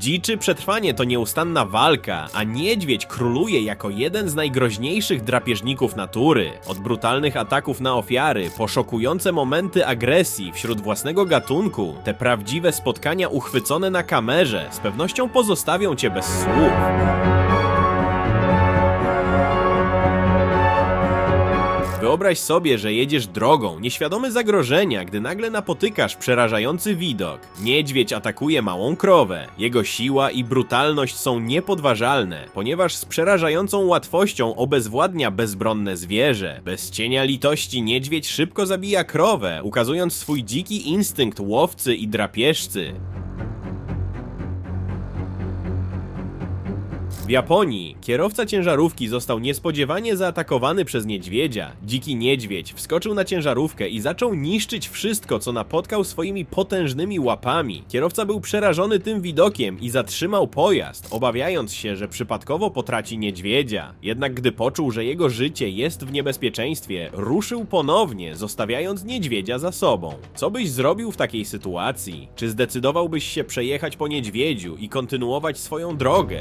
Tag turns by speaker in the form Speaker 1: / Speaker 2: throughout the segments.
Speaker 1: dziczy przetrwanie to nieustanna walka, a niedźwiedź króluje jako jeden z najgroźniejszych drapieżników natury. Od brutalnych ataków na ofiary, po szokujące momenty agresji wśród własnego gatunku, te prawdziwe spotkania uchwycone na kamerze z pewnością pozostawią cię bez słów. Wyobraź sobie, że jedziesz drogą, nieświadomy zagrożenia, gdy nagle napotykasz przerażający widok. Niedźwiedź atakuje małą krowę. Jego siła i brutalność są niepodważalne, ponieważ z przerażającą łatwością obezwładnia bezbronne zwierzę. Bez cienia litości niedźwiedź szybko zabija krowę, ukazując swój dziki instynkt łowcy i drapieżcy. W Japonii kierowca ciężarówki został niespodziewanie zaatakowany przez niedźwiedzia. Dziki niedźwiedź wskoczył na ciężarówkę i zaczął niszczyć wszystko, co napotkał swoimi potężnymi łapami. Kierowca był przerażony tym widokiem i zatrzymał pojazd, obawiając się, że przypadkowo potraci niedźwiedzia. Jednak gdy poczuł, że jego życie jest w niebezpieczeństwie, ruszył ponownie, zostawiając niedźwiedzia za sobą. Co byś zrobił w takiej sytuacji? Czy zdecydowałbyś się przejechać po niedźwiedziu i kontynuować swoją drogę?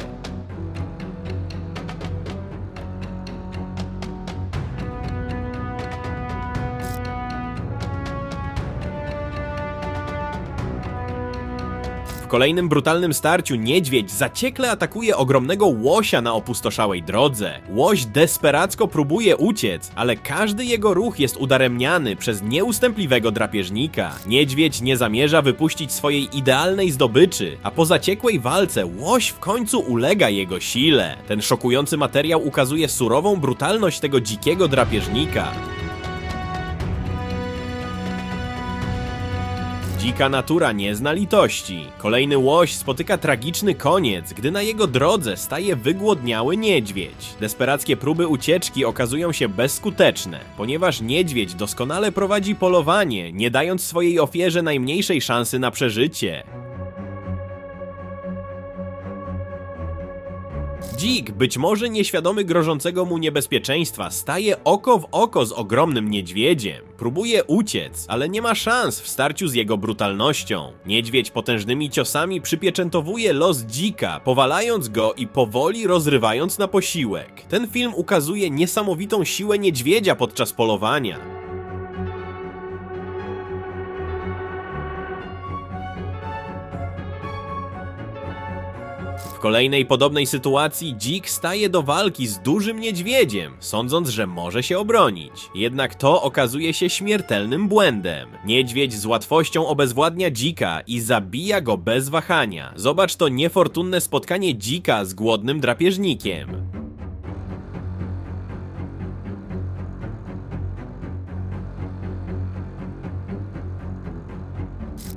Speaker 1: Kolejnym brutalnym starciu niedźwiedź zaciekle atakuje ogromnego łosia na opustoszałej drodze. Łoś desperacko próbuje uciec, ale każdy jego ruch jest udaremniany przez nieustępliwego drapieżnika. Niedźwiedź nie zamierza wypuścić swojej idealnej zdobyczy, a po zaciekłej walce łoś w końcu ulega jego sile. Ten szokujący materiał ukazuje surową brutalność tego dzikiego drapieżnika. Dzika natura nie zna litości. Kolejny łoś spotyka tragiczny koniec, gdy na jego drodze staje wygłodniały niedźwiedź. Desperackie próby ucieczki okazują się bezskuteczne, ponieważ niedźwiedź doskonale prowadzi polowanie, nie dając swojej ofierze najmniejszej szansy na przeżycie. Dzik, być może nieświadomy grożącego mu niebezpieczeństwa, staje oko w oko z ogromnym niedźwiedziem. Próbuje uciec, ale nie ma szans w starciu z jego brutalnością. Niedźwiedź potężnymi ciosami przypieczętowuje los dzika, powalając go i powoli rozrywając na posiłek. Ten film ukazuje niesamowitą siłę niedźwiedzia podczas polowania. W kolejnej podobnej sytuacji dzik staje do walki z dużym niedźwiedziem, sądząc, że może się obronić. Jednak to okazuje się śmiertelnym błędem. Niedźwiedź z łatwością obezwładnia dzika i zabija go bez wahania. Zobacz to niefortunne spotkanie dzika z głodnym drapieżnikiem.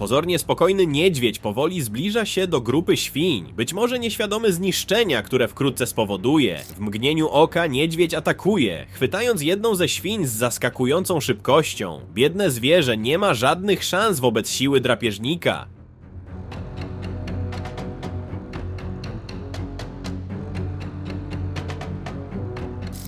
Speaker 1: Pozornie spokojny niedźwiedź powoli zbliża się do grupy świń, być może nieświadomy zniszczenia, które wkrótce spowoduje. W mgnieniu oka niedźwiedź atakuje, chwytając jedną ze świń z zaskakującą szybkością. Biedne zwierzę nie ma żadnych szans wobec siły drapieżnika.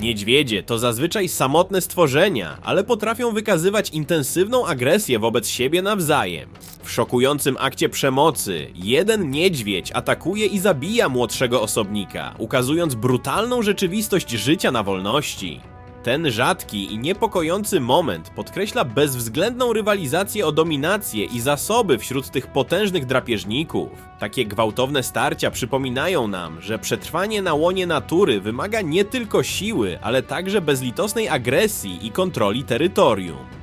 Speaker 1: Niedźwiedzie to zazwyczaj samotne stworzenia, ale potrafią wykazywać intensywną agresję wobec siebie nawzajem. W szokującym akcie przemocy, jeden niedźwiedź atakuje i zabija młodszego osobnika, ukazując brutalną rzeczywistość życia na wolności. Ten rzadki i niepokojący moment podkreśla bezwzględną rywalizację o dominację i zasoby wśród tych potężnych drapieżników. Takie gwałtowne starcia przypominają nam, że przetrwanie na łonie natury wymaga nie tylko siły, ale także bezlitosnej agresji i kontroli terytorium.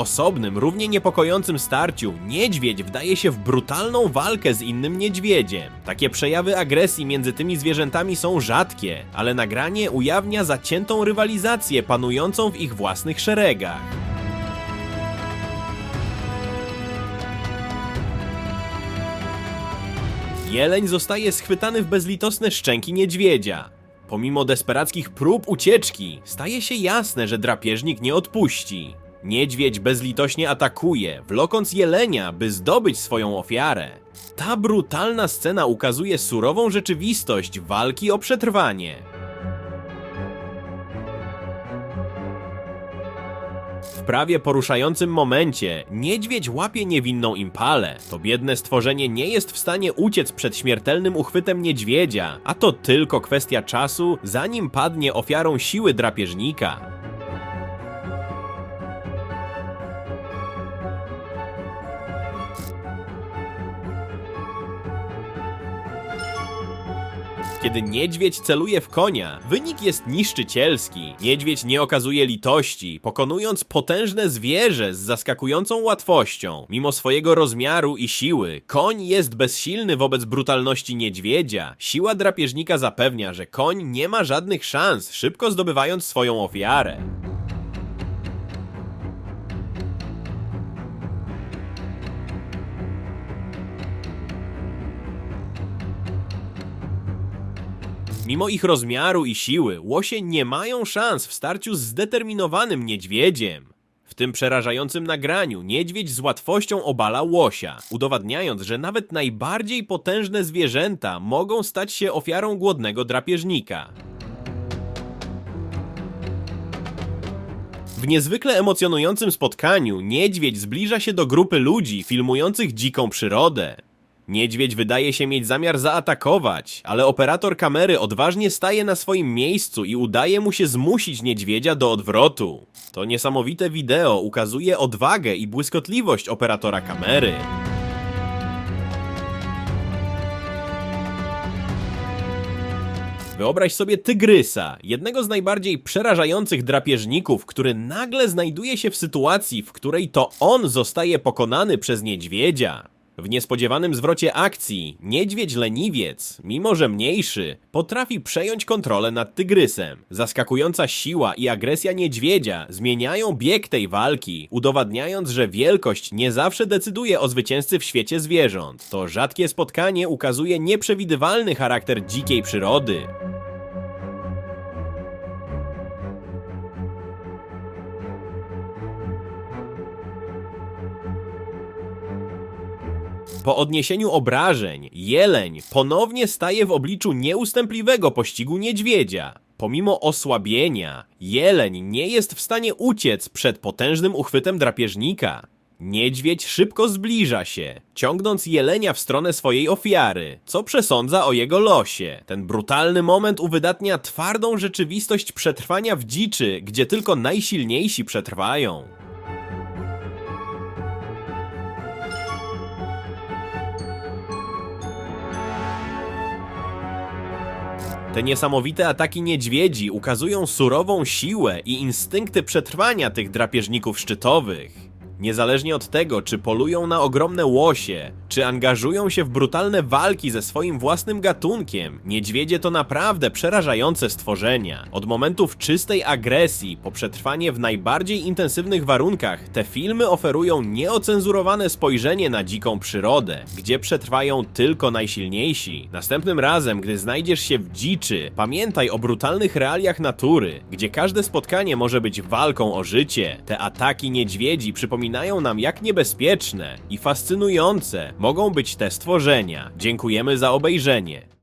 Speaker 1: Osobnym, równie niepokojącym starciu niedźwiedź wdaje się w brutalną walkę z innym niedźwiedziem. Takie przejawy agresji między tymi zwierzętami są rzadkie, ale nagranie ujawnia zaciętą rywalizację panującą w ich własnych szeregach. Jeleń zostaje schwytany w bezlitosne szczęki niedźwiedzia. Pomimo desperackich prób ucieczki, staje się jasne, że drapieżnik nie odpuści. Niedźwiedź bezlitośnie atakuje, wlokąc jelenia, by zdobyć swoją ofiarę. Ta brutalna scena ukazuje surową rzeczywistość walki o przetrwanie. W prawie poruszającym momencie niedźwiedź łapie niewinną impalę. To biedne stworzenie nie jest w stanie uciec przed śmiertelnym uchwytem niedźwiedzia, a to tylko kwestia czasu, zanim padnie ofiarą siły drapieżnika. Kiedy niedźwiedź celuje w konia, wynik jest niszczycielski. Niedźwiedź nie okazuje litości, pokonując potężne zwierzę z zaskakującą łatwością. Mimo swojego rozmiaru i siły, koń jest bezsilny wobec brutalności niedźwiedzia. Siła drapieżnika zapewnia, że koń nie ma żadnych szans, szybko zdobywając swoją ofiarę. Mimo ich rozmiaru i siły, łosie nie mają szans w starciu z zdeterminowanym niedźwiedziem. W tym przerażającym nagraniu niedźwiedź z łatwością obala łosia, udowadniając, że nawet najbardziej potężne zwierzęta mogą stać się ofiarą głodnego drapieżnika. W niezwykle emocjonującym spotkaniu niedźwiedź zbliża się do grupy ludzi filmujących dziką przyrodę. Niedźwiedź wydaje się mieć zamiar zaatakować, ale operator kamery odważnie staje na swoim miejscu i udaje mu się zmusić niedźwiedzia do odwrotu. To niesamowite wideo ukazuje odwagę i błyskotliwość operatora kamery. Wyobraź sobie tygrysa, jednego z najbardziej przerażających drapieżników, który nagle znajduje się w sytuacji, w której to on zostaje pokonany przez niedźwiedzia. W niespodziewanym zwrocie akcji, niedźwiedź leniwiec, mimo że mniejszy, potrafi przejąć kontrolę nad tygrysem. Zaskakująca siła i agresja niedźwiedzia zmieniają bieg tej walki, udowadniając, że wielkość nie zawsze decyduje o zwycięzcy w świecie zwierząt. To rzadkie spotkanie ukazuje nieprzewidywalny charakter dzikiej przyrody. Po odniesieniu obrażeń, jeleń ponownie staje w obliczu nieustępliwego pościgu niedźwiedzia. Pomimo osłabienia, jeleń nie jest w stanie uciec przed potężnym uchwytem drapieżnika. Niedźwiedź szybko zbliża się, ciągnąc jelenia w stronę swojej ofiary, co przesądza o jego losie. Ten brutalny moment uwydatnia twardą rzeczywistość przetrwania w dziczy, gdzie tylko najsilniejsi przetrwają. Te niesamowite ataki niedźwiedzi ukazują surową siłę i instynkty przetrwania tych drapieżników szczytowych. Niezależnie od tego, czy polują na ogromne łosie, czy angażują się w brutalne walki ze swoim własnym gatunkiem, niedźwiedzie to naprawdę przerażające stworzenia. Od momentów czystej agresji po przetrwanie w najbardziej intensywnych warunkach, te filmy oferują nieocenzurowane spojrzenie na dziką przyrodę, gdzie przetrwają tylko najsilniejsi. Następnym razem, gdy znajdziesz się w dziczy, pamiętaj o brutalnych realiach natury, gdzie każde spotkanie może być walką o życie. Te ataki niedźwiedzi przypominają nam, jak niebezpieczne i fascynujące mogą być te stworzenia. Dziękujemy za obejrzenie.